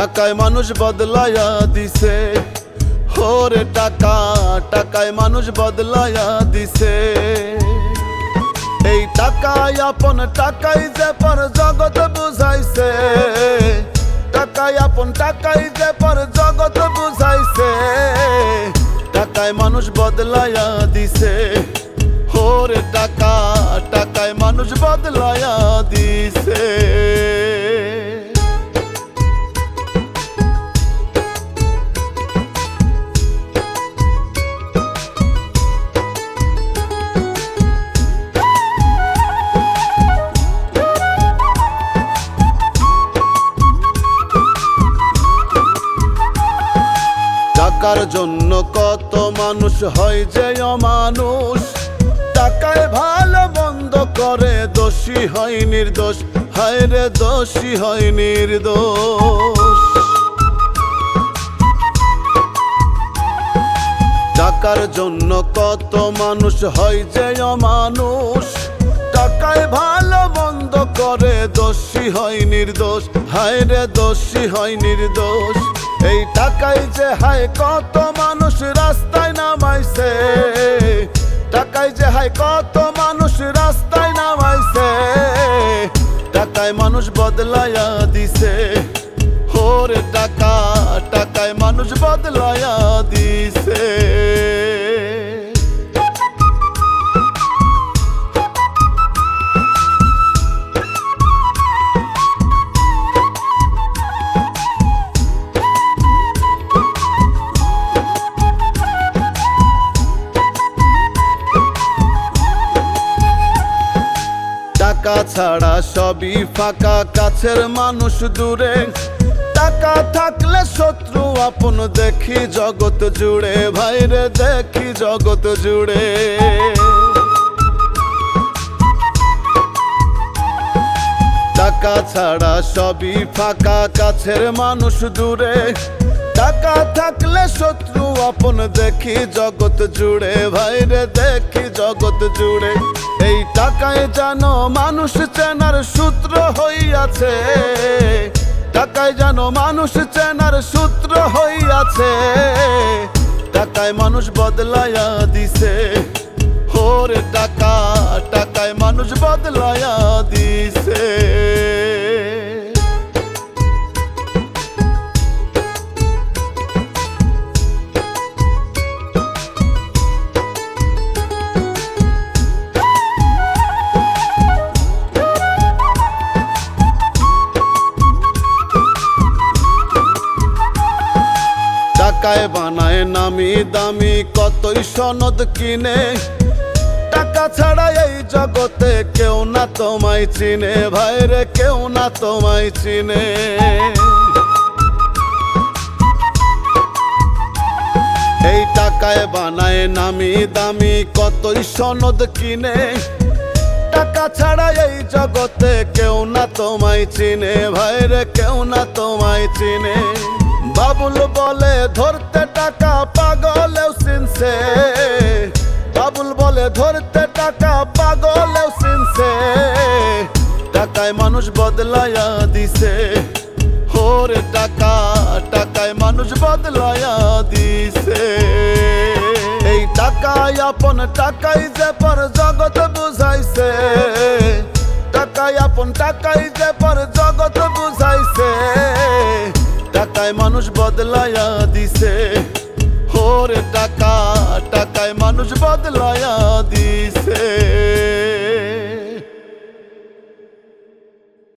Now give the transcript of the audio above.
টাকায় মানুষ বদলায়া দিছে। ওরে টাকা, টাকায় মানুষ বদলায়া দিছে। এই টাকায় আপন টাকাই যে পর জগৎ বুঝাইছে। টাকায় আপন টাকাই যে পর জগৎ বুঝাইছে। টাকায় মানুষ বদলায়া দিছে। ওরে টাকা, টাকায় মানুষ বদলায়া দিছে। টাকার জন্য কত মানুষ হয় যে অমানুষ? টাকায় ভালো বন্ধ করে দোষী হয় নির্দোষ, হায় রে দোষী হয় নির্দোষ। টাকার জন্য কত মানুষ হয় যে অমানুষ? টাকায় ভালো বন্ধ করে দোষী হয় নির্দোষ, হায় রে দোষী হয় নির্দোষ। এই টাকাই যে হাই কত মানুষ রাস্তায় নামাইছে। টাকায় যে হায় কত মানুষ রাস্তায় নামাইছে। টাকায় মানুষ বদলায়া দিছে। হোরে টাকা, টাকায় মানুষ বদলায়া দিছে। টাকা ছাড়া সবই ফাঁকা। কাছের মানুষ দূরে। টাকা থাকলে শত্রু আপন দেখি জগৎ জুড়ে। ভাইরে দেখি জগৎ জুড়ে। টাকা ছাড়া সবই ফাঁকা। কাছের মানুষ দূরে। টাকা থাকলে শত্রু আপন দেখি, জগৎ জুড়ে। ভাইরে দেখি জগৎ জুড়ে। এই টাকায় জানো মানুষ চেনার সূত্র হইয়াছে। টাকায় জানো মানুষ চেনার সূত্র হইয়াছে। টাকায় মানুষ বদলায়া দিছে। ওরে টাকা, টাকায় মানুষ বদলায়া দিছে। টাকায় বানায় নামি দামি, কতই সনদ কিনে। টাকা ছাড়া এই জগতে কেউ না তোমায় চিনে, ভাইরে কেউ না তোমায় চিনে। এই টাকায় বানায় নামি দামি, কতই সনদ কিনে। টাকা ছাড়া এই জগতে কেউ না তোমায় চিনে, ভাইরে কেউ না তোমায় চিনে। বাবুল বলে, ধরতে টাকা পাগলেও চিনছে বাবুল বলে, ধরতে টাকা পাগলেও চিনছে টাকায় মানুষ বদলায়া দিছে। ওরে টাকা, টাকায় মানুষ বদলায়া দিছে। এই টাকায় আপন টাকাই যে পর জগৎ বুঝাইছে। টাকায় আপন টাকাই যে পর জগৎ বুঝাইছে। টাকায় মানুষ বদলায়া দিছে। হোরে টাকা টাকায় মানুষ বদলায়া দিছে।